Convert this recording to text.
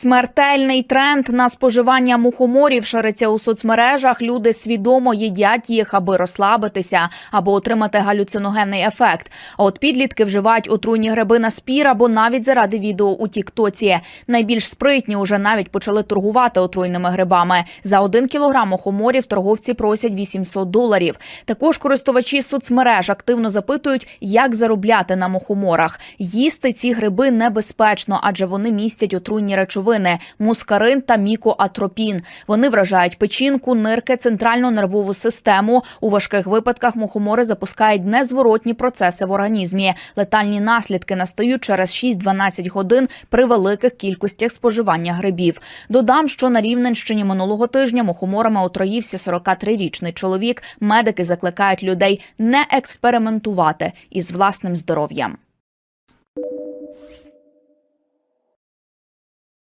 Смертельний тренд на споживання мухоморів шириться у соцмережах. Люди свідомо їдять їх, аби розслабитися або отримати галюциногенний ефект. А от підлітки вживають отруйні гриби на спір або навіть заради відео у Тіктоці. Найбільш спритні уже навіть почали торгувати отруйними грибами. За один кілограм мухоморів торговці просять 800 доларів. Також користувачі соцмереж активно запитують, як заробляти на мухоморах. Їсти ці гриби небезпечно, адже вони містять отруйні речовини мускарин та мікоатропін. Вони вражають печінку, нирки, центральну нервову систему. У важких випадках мухомори запускають незворотні процеси в організмі. Летальні наслідки настають через 6-12 годин при великих кількостях споживання грибів. Додам, що на Рівненщині минулого тижня мухоморами отруївся 43-річний чоловік. Медики закликають людей не експериментувати із власним здоров'ям.